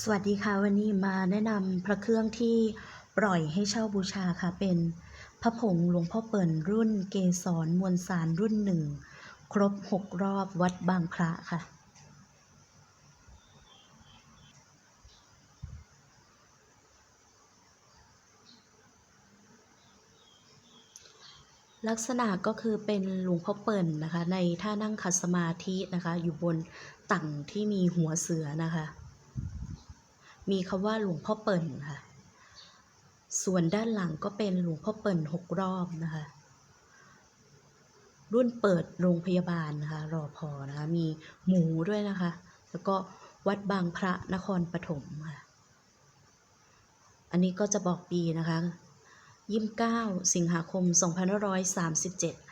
สวัสดีค่ะวันนี้มาแนะนำพระเครื่องที่ปล่อยให้เช่าบูชาค่ะ เป็นพระผงหลวงพ่อเปิ่นรุ่นเกสรมวลสารรุ่นหนึ่ง ครบหกรอบวัดบางพระค่ะ ลักษณะก็คือเป็นหลวงพ่อเปิ่นนะคะ ในท่านั่งคัดสมาธินะคะ อยู่บนตั่งที่มีหัวเสือนะคะ มีคำว่าหลวงพ่อเปิ่นค่ะ ส่วนด้านหลังก็เป็นหลวงพ่อเปิ่นหกรอบนะคะ รุ่นเปิดโรงพยาบาลนะคะรอพอนะคะ มีหมูด้วยนะคะ แล้วก็วัดบางพระนครปฐมค่ะ อันนี้ก็จะบอกปีนะคะ 29 สิงหาคม 2537